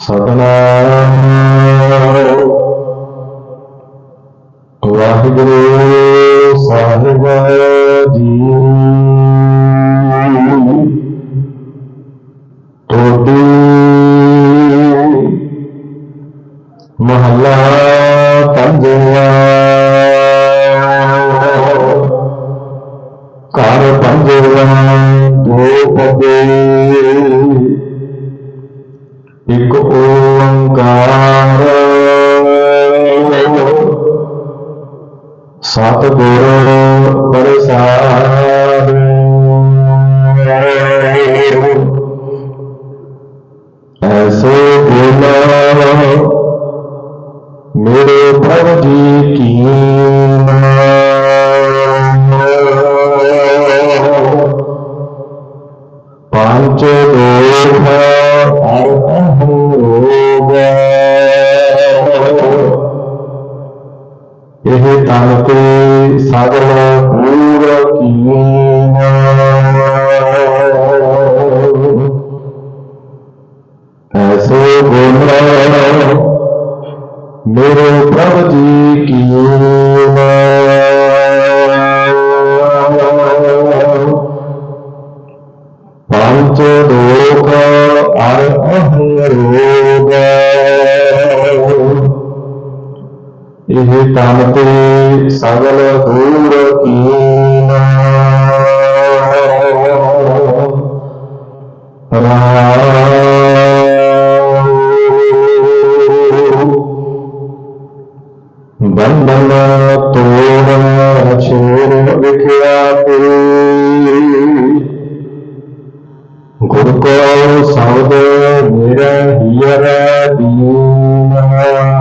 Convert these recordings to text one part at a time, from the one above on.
ਸਤਨਾਮ ਵਾਹਿਗੁਰੂ ਸਾਹਿਬ ਜੀ। ਟੋਡੀ ਮਹੱਲਾ ਪੰਜਵਾ। ਘਰ ਪੰਜਵਾ ਦੋ ਪਦੇ ਸਤਿਗੁਰ ਪ੍ਰਸਾਦ। ਤਨ ਤੇ ਸਗਲ ਪੂਰ ਕੀਨਾ ਐਸੋ ਬੋਲੇ ਮੇਰੇ ਪ੍ਰਭੂ ਜੀ ਕੀ ਪੰਜ ਦੋਖ ਅਰ ਅਹਰੋਗ ਇਹ ਤਨ ਤੇ ਸਗਲ ਦੂਰ ਕੀਨਾ। ਬੰਧਨ ਤੋੜ ਛੋੜ ਵਿਖਿਆ ਤੇ ਗੁਰ ਕੋ ਸ਼ਬਦ ਮੇਰਾ ਹੀਰ ਦੀਨਾ।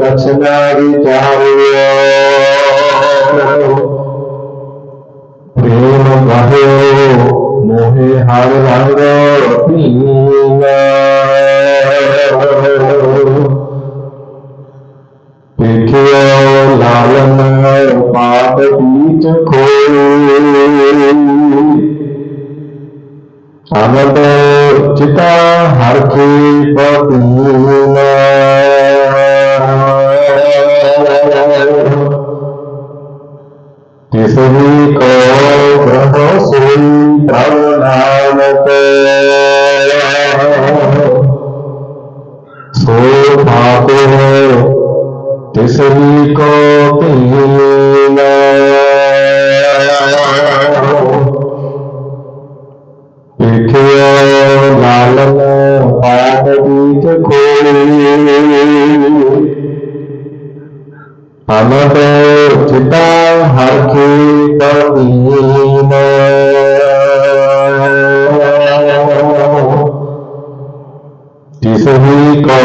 ਕਛ ਨਾ ਵਿਚਾਰਿਓ ਪ੍ਰੇਮ ਗਾਹਿਓ ਮੋਹਿ ਹਰ ਰੰਗ ਪੀਨਾ ਦੇਖਿਓ ਲਾਲਨ ਪਾਪ ਪੀਚ ਖੋਈ ਅਨੰਦ ਚਿਤਾ ਹਰ ਕੀ ਗ੍ਰਹ ਸੋਈ ਪ੍ਰਭ ਨਾਨਕ ਸੋ ਪਾਪੇ ਤਿਸਰੀ ਕੋ ਪੀਨਾ ਅਨੰਦ ਚਿਤਾ ਹਰ ਕੀ ਪਤੀਨ ਤਿਸ ਕੋ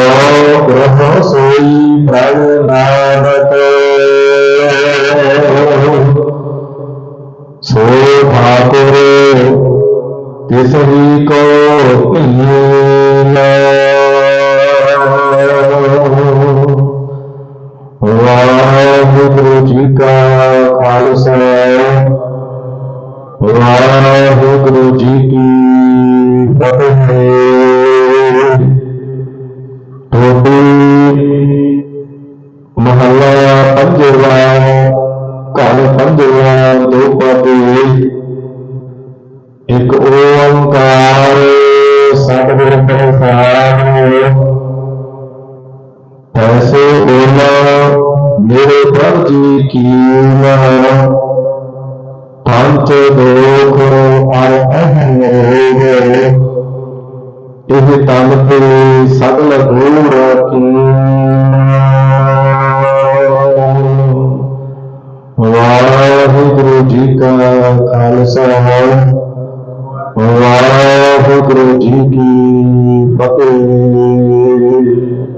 ਗ੍ਰਹ ਸੋਈ ਪ੍ਰਭ ਨਾਨਕ। ਸੋ ਠਾਕੁਰ ਤਿਸ ਕੋ ਪੀਨਾ ਵਾਹਿਗੁਰੂ ਜੀ ਕੀ ਫਤਿਹ। ਟੋਡੀ ਮਹੱਲਾ ਪੰਜਵਾ, ਘਰ ਪੰਜਵਾ, ਦੋ ਪਦੇ ਇੱਕ ਓੰਕਾਰ ਸਤਿਗੁਰ ਪ੍ਰਸਾਦ ਐਸੇ ਬੋਲਾ ਮੇਰੇ ਪ੍ਰਭ ਜੀ ਕੀ ਨਾਮ ਪੰਜ ਦੋਖ ਅਰ ਅਹੋਗ ਇਹ ਤਨ ਤੇ ਸਗਲ ਦੂਰ ਵਾਹਿਗੁਰੂ ਜੀ ਕਾ ਖਾਲਸਾ। ਵਾਹਿਗੁਰੂ ਜੀ ਕੀ ਫਤਿਹ।